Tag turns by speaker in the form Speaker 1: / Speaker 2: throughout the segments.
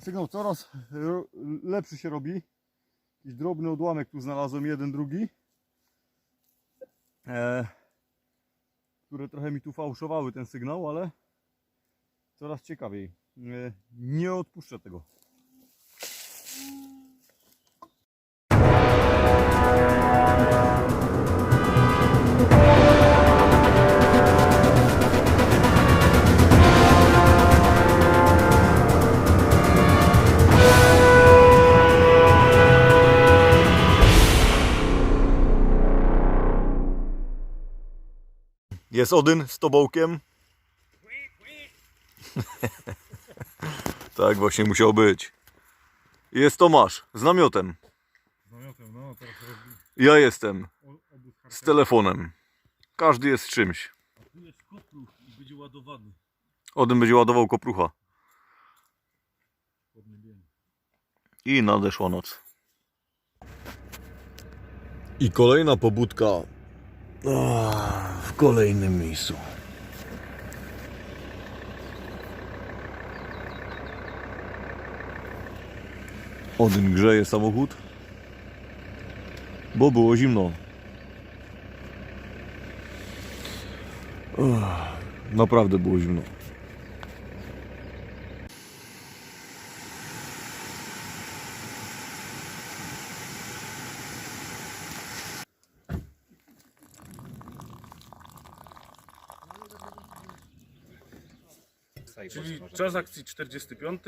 Speaker 1: Sygnał coraz ro- lepszy się robi. Jakiś drobny odłamek tu znalazłem, jeden, drugi. E, które trochę mi tu fałszowały ten sygnał, ale coraz ciekawiej. E, nie odpuszczę tego. Jest Odyn z tobołkiem. tak właśnie musiał być. Jest Tomasz z namiotem.
Speaker 2: Z namiotem, no teraz rozbi...
Speaker 1: Ja jestem z telefonem. Każdy jest z czymś.
Speaker 2: A tu jest kopruch i będzie ładowany.
Speaker 1: Odyn będzie ładował koprucha. I nadeszła noc. I kolejna pobudka w kolejnym miejscu. Odyn grzeje samochód, bo było zimno. Naprawdę było zimno.
Speaker 2: Czyli czas akcji 45.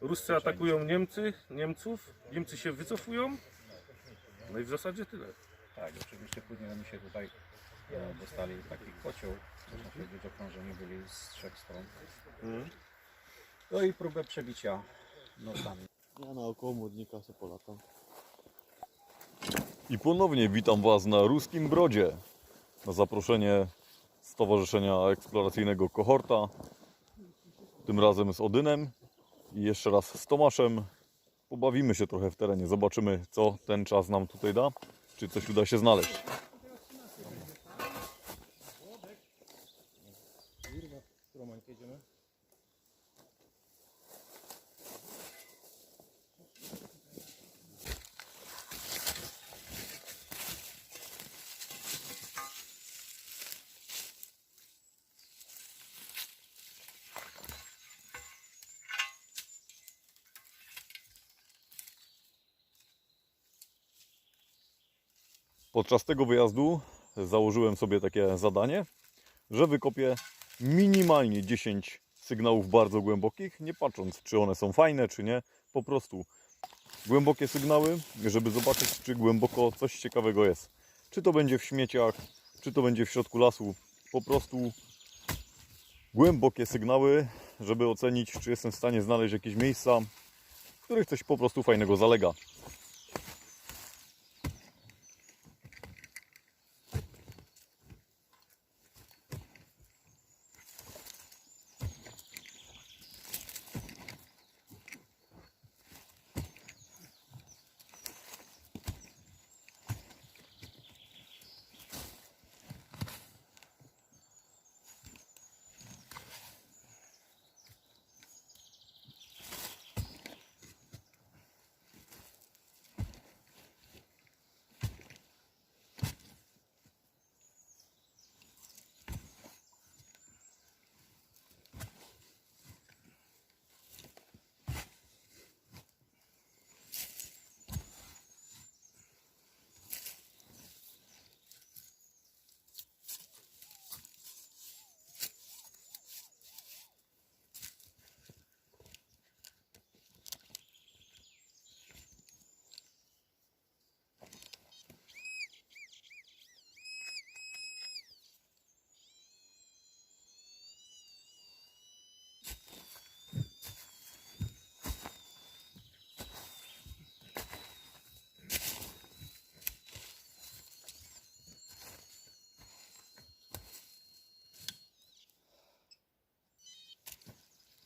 Speaker 2: Ruscy atakują Niemcy, Niemców. Niemcy się wycofują. No i w zasadzie tyle.
Speaker 3: Tak, oczywiście później oni się tutaj e, dostali taki kocioł, można powiedzieć, okrążeni byli z trzech stron. No i próbę przebicia nocami.
Speaker 4: Ja naokoło młodnika se polatam.
Speaker 1: I ponownie witam Was na Ruskim Brodzie. Na zaproszenie Stowarzyszenia Eksploracyjnego Kohorta. Tym razem z Odynem i jeszcze raz z Tomaszem. Pobawimy się trochę w terenie. Zobaczymy, co ten czas nam tutaj da. Czy coś uda się znaleźć. Podczas tego wyjazdu założyłem sobie takie zadanie, że wykopię minimalnie 10 sygnałów bardzo głębokich, nie patrząc czy one są fajne czy nie, po prostu głębokie sygnały, żeby zobaczyć czy głęboko coś ciekawego jest. Czy to będzie w śmieciach, czy to będzie w środku lasu, po prostu głębokie sygnały, żeby ocenić czy jestem w stanie znaleźć jakieś miejsca, w których coś po prostu fajnego zalega.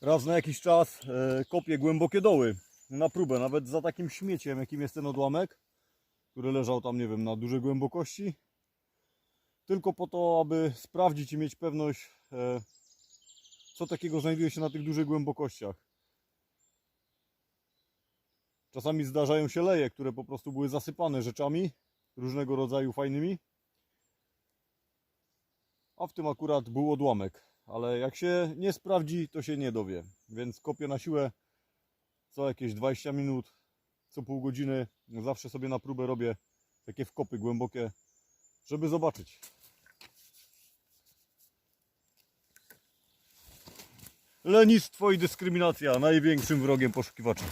Speaker 1: Raz na jakiś czas e, kopię głębokie doły na próbę, nawet za takim śmieciem, jakim jest ten odłamek, który leżał tam, nie wiem, na dużej głębokości. Tylko po to, aby sprawdzić i mieć pewność, e, co takiego znajduje się na tych dużych głębokościach. Czasami zdarzają się leje, które po prostu były zasypane rzeczami różnego rodzaju fajnymi. A w tym akurat był odłamek. Ale jak się nie sprawdzi, to się nie dowie. Więc kopię na siłę co jakieś 20 minut, co pół godziny. Zawsze sobie na próbę robię takie wkopy głębokie, żeby zobaczyć. Lenistwo i dyskryminacja największym wrogiem poszukiwaczy.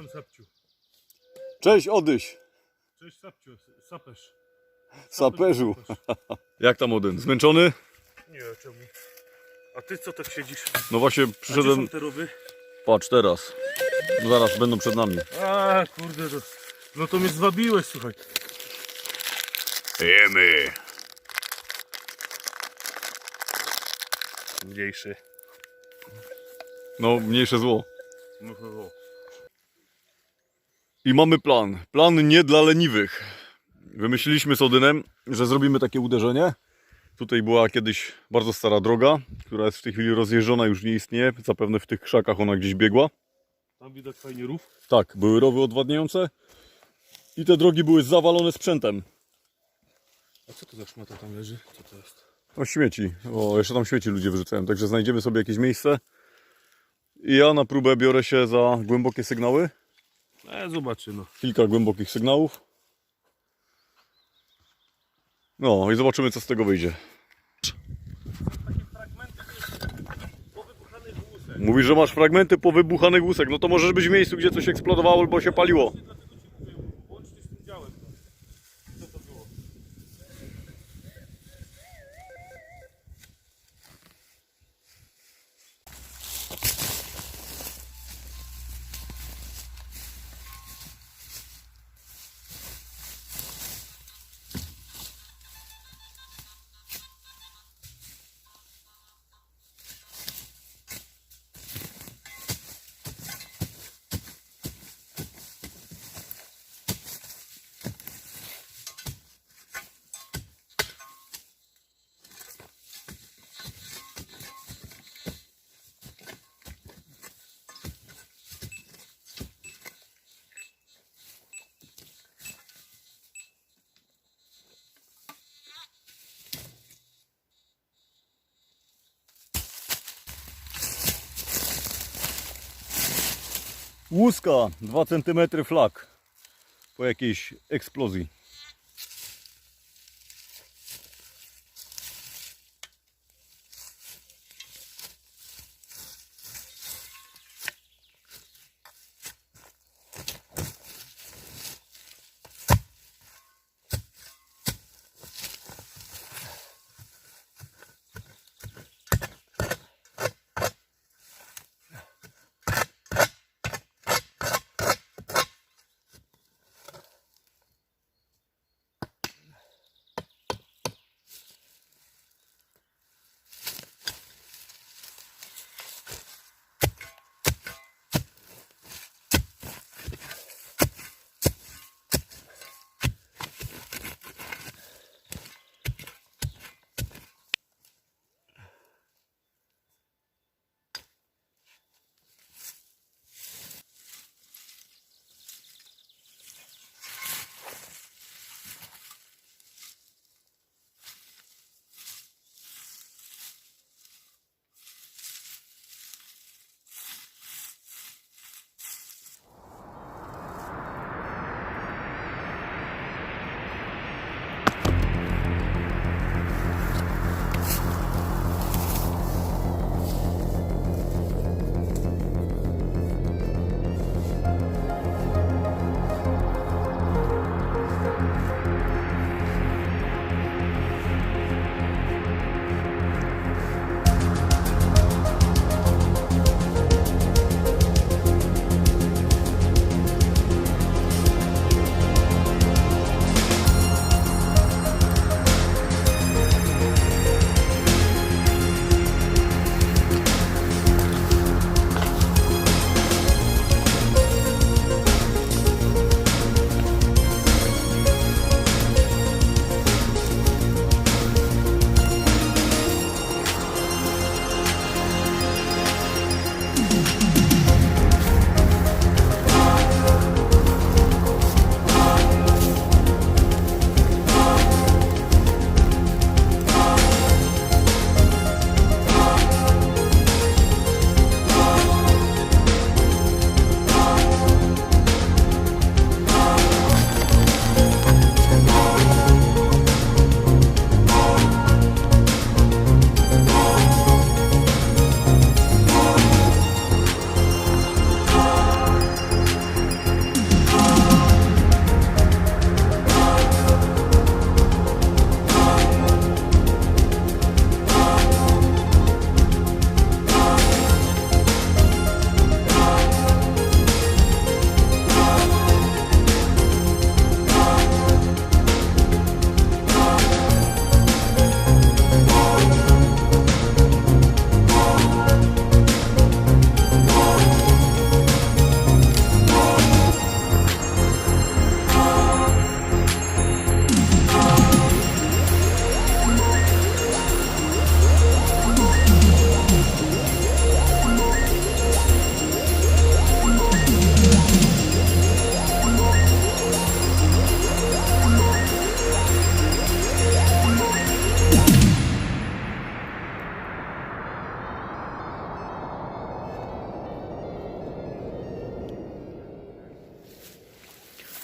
Speaker 2: Co tam sapciu?
Speaker 1: Cześć, Odyś,
Speaker 2: Cześć sapciu, sapesz.
Speaker 1: saperzu. Jak tam Odyn? Zmęczony?
Speaker 2: Nie, czemu? A ty co tak siedzisz?
Speaker 1: No właśnie przyszedłem,
Speaker 2: te rowy?
Speaker 1: patrz teraz. Zaraz będą przed nami.
Speaker 2: A kurde, to, no to mnie zwabiłeś, słuchaj.
Speaker 1: Jemy.
Speaker 2: Mniejszy.
Speaker 1: No, mniejsze zło.
Speaker 2: No, no, no.
Speaker 1: I mamy plan. Plan nie dla leniwych. Wymyśliliśmy z Odynem, że zrobimy takie uderzenie. Tutaj była kiedyś bardzo stara droga, która jest w tej chwili rozjeżdżona, już nie istnieje. Zapewne w tych krzakach ona gdzieś biegła.
Speaker 2: Tam widać fajnie rów.
Speaker 1: Tak, były rowy odwadniające i te drogi były zawalone sprzętem.
Speaker 2: A co to za szmata tam leży? Co to jest?
Speaker 1: O śmieci. O, jeszcze tam śmieci ludzie wyrzucają, także znajdziemy sobie jakieś miejsce. I ja na próbę biorę się za głębokie sygnały.
Speaker 2: E, zobaczy no.
Speaker 1: Kilka głębokich sygnałów. No i zobaczymy co z tego wyjdzie. Mówisz, że masz fragmenty powybuchanych łusek. No to możesz być w miejscu, gdzie coś eksplodowało albo się paliło. Łuska 2 cm flak po jakiejś eksplozji.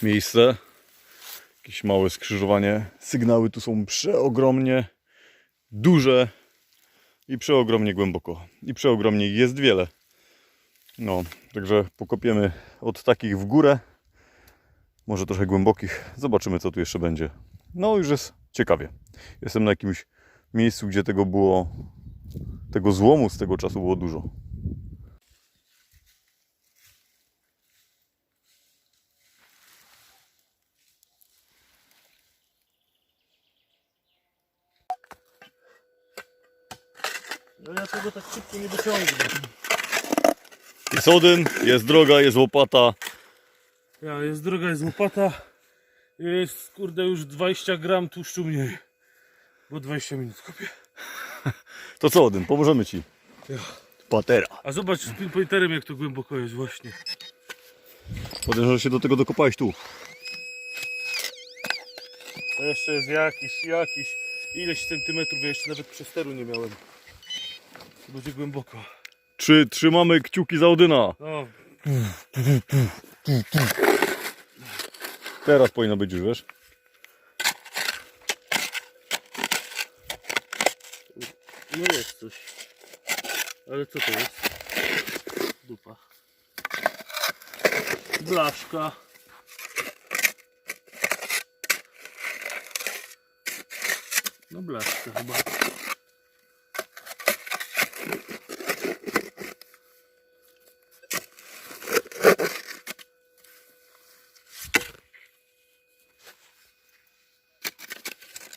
Speaker 1: Miejsce. Jakieś małe skrzyżowanie. Sygnały tu są przeogromnie duże i przeogromnie głęboko. I przeogromnie jest wiele. No, także pokopiemy od takich w górę. Może trochę głębokich. Zobaczymy, co tu jeszcze będzie. No, już jest ciekawie. Jestem na jakimś miejscu, gdzie tego było, tego złomu z tego czasu było dużo.
Speaker 2: No ja tego tak szybko nie dociągnę.
Speaker 1: Jest Odyn, jest droga, jest łopata.
Speaker 2: Ja, jest droga, jest łopata. Jest kurde już 20 gram tłuszczu mniej. Bo 20 minut kopię.
Speaker 1: To co Odyn, pomożemy Ci.
Speaker 2: Ja.
Speaker 1: Patera.
Speaker 2: A zobacz z pinpointerem jak to głęboko jest właśnie.
Speaker 1: Odyn, że się do tego dokopałeś tu.
Speaker 2: To jeszcze jest jakiś, jakiś ileś centymetrów, ja jeszcze nawet przesteru nie miałem. To będzie głęboko.
Speaker 1: Czy trzymamy kciuki za Odyna?
Speaker 2: No,
Speaker 1: Teraz powinno być już, wiesz?
Speaker 2: no jest coś. Ale co to jest? Dupa. Blaszka. No blaszka chyba.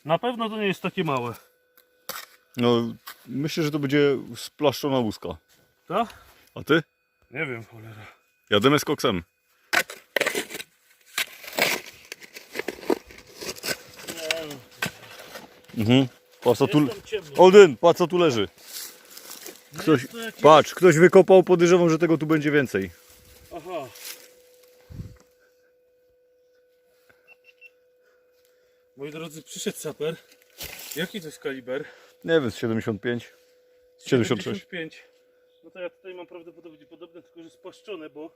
Speaker 2: Na pewno to nie jest takie małe.
Speaker 1: No, myślę, że to będzie splaszczona łuska.
Speaker 2: Tak?
Speaker 1: A ty?
Speaker 2: Nie wiem, cholera.
Speaker 1: Jademy z koksem. Mhm. Patrz co tu...
Speaker 2: Jest tam ciemno.
Speaker 1: Odyn, patrz co tu leży. Ktoś...
Speaker 2: Jest to jakiś-
Speaker 1: Patrz, ktoś wykopał, podejrzewam, że tego tu będzie więcej.
Speaker 2: Przyszedł saper. Jaki to jest kaliber?
Speaker 1: Nie wiem, z 75. 76.
Speaker 2: 75. No to ja tutaj mam prawdopodobnie podobne, tylko że spłaszczone, bo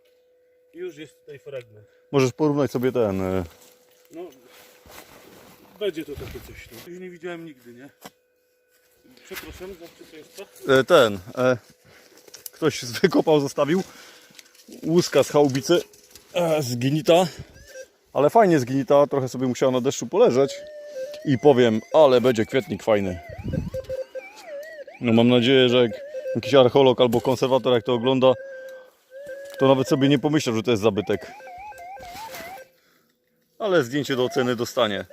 Speaker 2: już jest tutaj fragment.
Speaker 1: Możesz porównać sobie ten... e,
Speaker 2: No, będzie to takie coś. No. Już nie widziałem nigdy, nie? Przepraszam, zobaczcie co jest to.
Speaker 1: E, ten, e, ktoś wykopał, zostawił łuska z chałubicy e, zgnita, ale fajnie zgnita, trochę sobie musiała na deszczu poleżeć i powiem, ale będzie kwietnik fajny. No mam nadzieję, że jak jakiś archeolog albo konserwator jak to ogląda, to nawet sobie nie pomyślał, że to jest zabytek. Ale zdjęcie do oceny dostanie.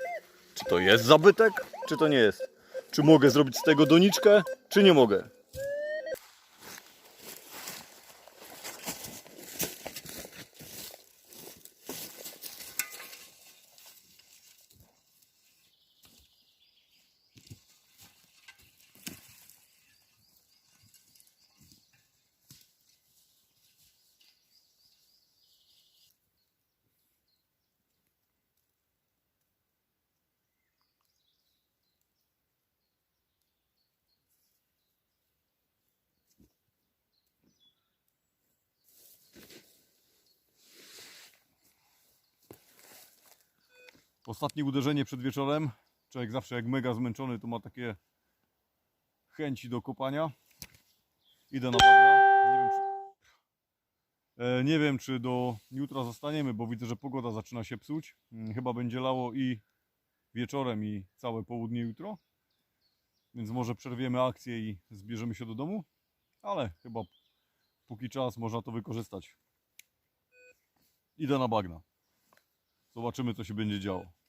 Speaker 1: Czy to jest zabytek, czy to nie jest? Czy mogę zrobić z tego doniczkę, czy nie mogę? Ostatnie uderzenie przed wieczorem. Człowiek zawsze jak mega zmęczony to ma takie chęci do kopania. Idę na bagna. Nie wiem, czy, e, nie wiem czy do jutra zostaniemy, bo widzę, że pogoda zaczyna się psuć. Mm, Chyba będzie lało i wieczorem i całe południe jutro. Więc może przerwiemy akcję i zbierzemy się do domu. Ale chyba póki czas można to wykorzystać. Idę na bagna. Zobaczymy, co się będzie działo.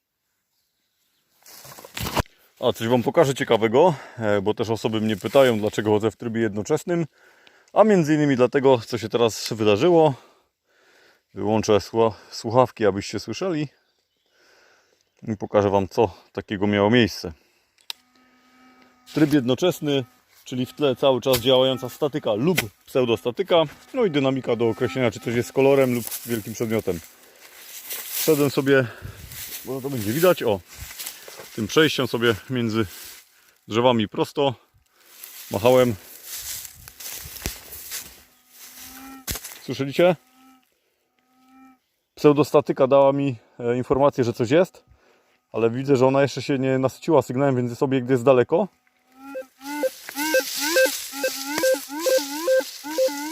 Speaker 1: A coś Wam pokażę ciekawego, e, bo też osoby mnie pytają, dlaczego chodzę w trybie jednoczesnym. A między innymi dlatego, co się teraz wydarzyło. Wyłączę słucha- słuchawki, abyście słyszeli. I pokażę Wam, co takiego miało miejsce. Tryb jednoczesny, czyli w tle cały czas działająca statyka lub pseudostatyka. No i dynamika do określenia, czy coś jest kolorem lub wielkim przedmiotem. Szedłem sobie, bo to będzie widać, o, tym przejściem sobie między drzewami prosto. Machałem. Słyszeliście? pseudostatyka dała mi e, informację, że coś jest, ale widzę, że ona jeszcze się nie nasyciła sygnałem, więc jest obiekt jest daleko.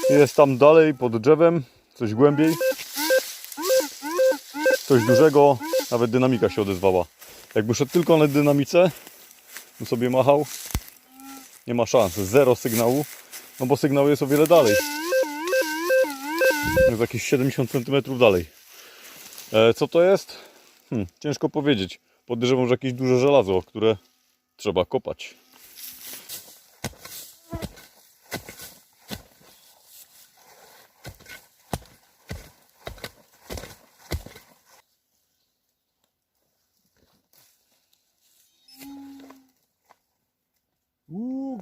Speaker 1: Jest tam dalej pod drzewem, coś głębiej. Coś dużego, nawet dynamika się odezwała. Jakby szedł tylko na dynamice, bym sobie machał, nie ma szans, zero sygnału, no bo sygnał jest o wiele dalej. Jest jakieś 70 cm dalej. E, co to jest? Hm, ciężko powiedzieć. Podejrzewam, że jakieś duże żelazo, które trzeba kopać.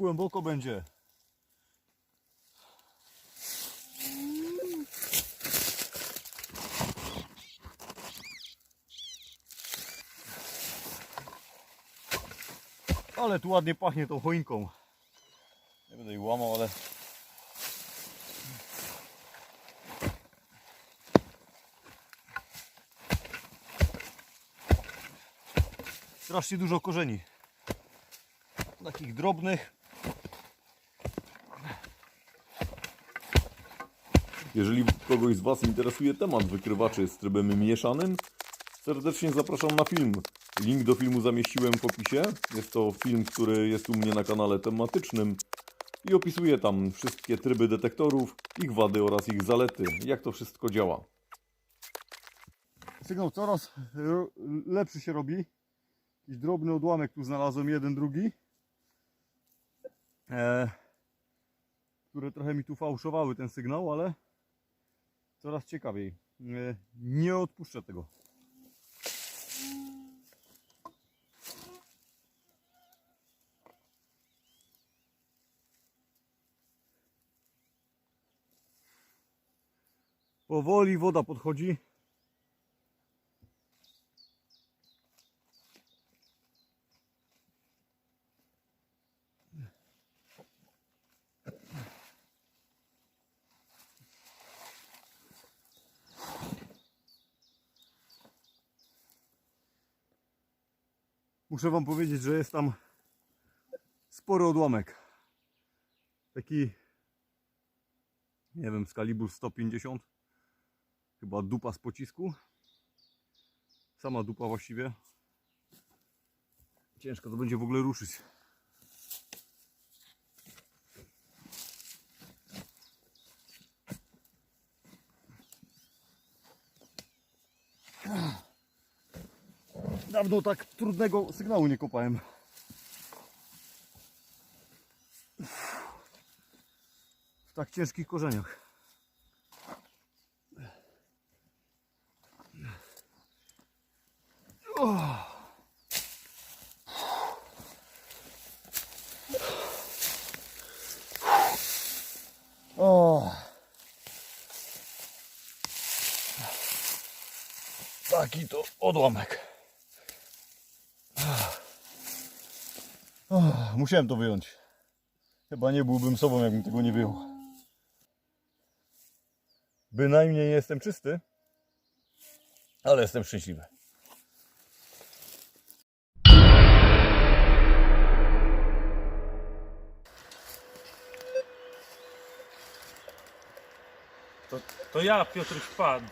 Speaker 1: Głęboko będzie. Ale tu ładnie pachnie tą choinką. Nie będę jej łamał, ale... Strasznie dużo korzeni. Takich drobnych. Jeżeli kogoś z Was interesuje temat wykrywaczy z trybem mieszanym, serdecznie zapraszam na film. Link do filmu zamieściłem w opisie. Jest to film, który jest u mnie na kanale tematycznym i opisuje tam wszystkie tryby detektorów, ich wady oraz ich zalety, jak to wszystko działa. Sygnał coraz ro- lepszy się robi. Jakiś drobny odłamek tu znalazłem, jeden, drugi. E, które trochę mi tu fałszowały ten sygnał, ale coraz ciekawiej. E, nie odpuszczę tego. Powoli woda podchodzi. Muszę Wam powiedzieć, że jest tam spory odłamek. Taki, nie wiem, z kalibru 150. Chyba dupa z pocisku. Sama dupa właściwie. Ciężko to będzie w ogóle ruszyć. Dawno tak trudnego sygnału nie kopałem. W tak ciężkich korzeniach. O. Taki to odłamek. O, musiałem to wyjąć. Chyba nie byłbym sobą, jakbym tego nie wyjął. Bynajmniej nie jestem czysty, ale jestem szczęśliwy.
Speaker 2: To, to ja, Piotr Szpan.